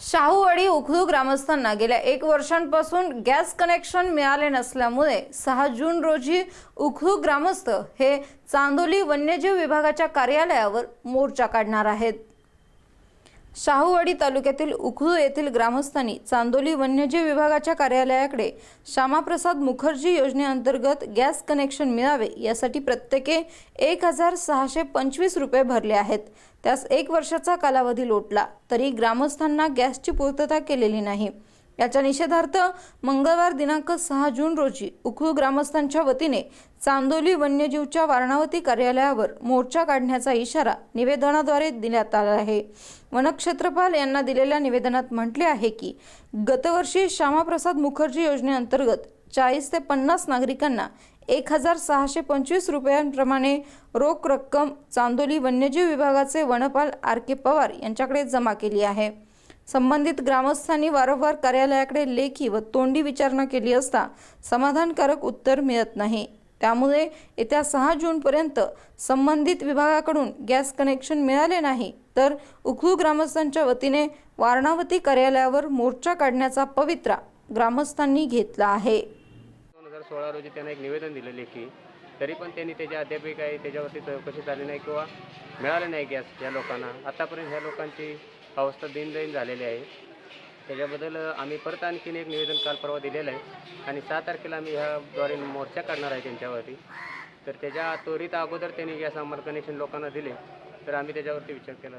शाहूवाडी उखळू ग्रामस्थांना गेल्या एक वर्षांपासून गॅस कनेक्शन मिळाले नसल्यामुळे सहा जून रोजी उखळू ग्रामस्थ हे चांदोली वन्यजीव विभागाच्या कार्यालयावर मोर्चा काढणार आहेत. शाहूवाडी तालुक्यातील उखळू येथील ग्रामस्थांनी चांदोली वन्यजीव विभागाच्या कार्यालयाकडे श्यामाप्रसाद मुखर्जी योजनेअंतर्गत गॅस कनेक्शन मिळावे यासाठी प्रत्येकी एक हजार सहाशे पंचवीस रुपये भरले आहेत. त्यास एक वर्षाचा कालावधी लोटला. तरी ग्रामस्थांना गॅसची पूर्तता केलेली नाही. याच्या निषेधार्थ मंगळवार दिनांक सहा जून रोजी उखळू ग्रामस्थांच्या वतीने चांदोली वन्यजीवच्या वारणावती कार्यालयावर मोर्चा काढण्याचा इशारा निवेदनाद्वारे देण्यात आला आहे. वनक्षेत्रपाल यांना दिलेल्या निवेदनात म्हटले आहे की गतवर्षी श्यामाप्रसाद मुखर्जी योजनेअंतर्गत चाळीस ते पन्नास नागरिकांना एक हजार सहाशे पंचवीस रुपयांप्रमाणे रोख रक्कम चांदोली वन्यजीव विभागाचे वनपाल आर के पवार यांच्याकडे जमा केली आहे. संबंधित ग्रामस्थांनी वारंवार कार्यालयाकडे लेखी व तोंडी विचारणा केली असता समाधानकारक उत्तर मिळत नाही. त्यामुळे येत्या सहा जूनपर्यंत संबंधित विभागाकडून गॅस कनेक्शन मिळाले नाही तर उखळू ग्रामस्थांच्या वतीने वारणावती कार्यालयावर मोर्चा काढण्याचा पवित्रा ग्रामस्थांनी घेतला आहे. दोन हजार सोळा रोजी त्यांना एक निवेदन दिलं लेखी. तरी पण त्यांनी त्याच्या अद्यापही काही त्याच्यावरती चौकशी झाली नाही किंवा मिळाले नाही गॅस या लोकांना. आतापर्यंत ह्या लोकांची अवस्था दिनदैन झालेली आहे. त्याच्याबद्दल आम्ही परत आणखीन एक निवेदन काल परवा दिलेलं आहे. आणि सहा तारखेला आम्ही ह्याद्वारे मोर्चा काढणार आहे त्यांच्यावरती. तर त्याच्या त्वरित अगोदर त्यांनी गॅस आम्हाला कनेक्शन लोकांना दिले. तर आम्ही त्याच्यावरती विचार केला.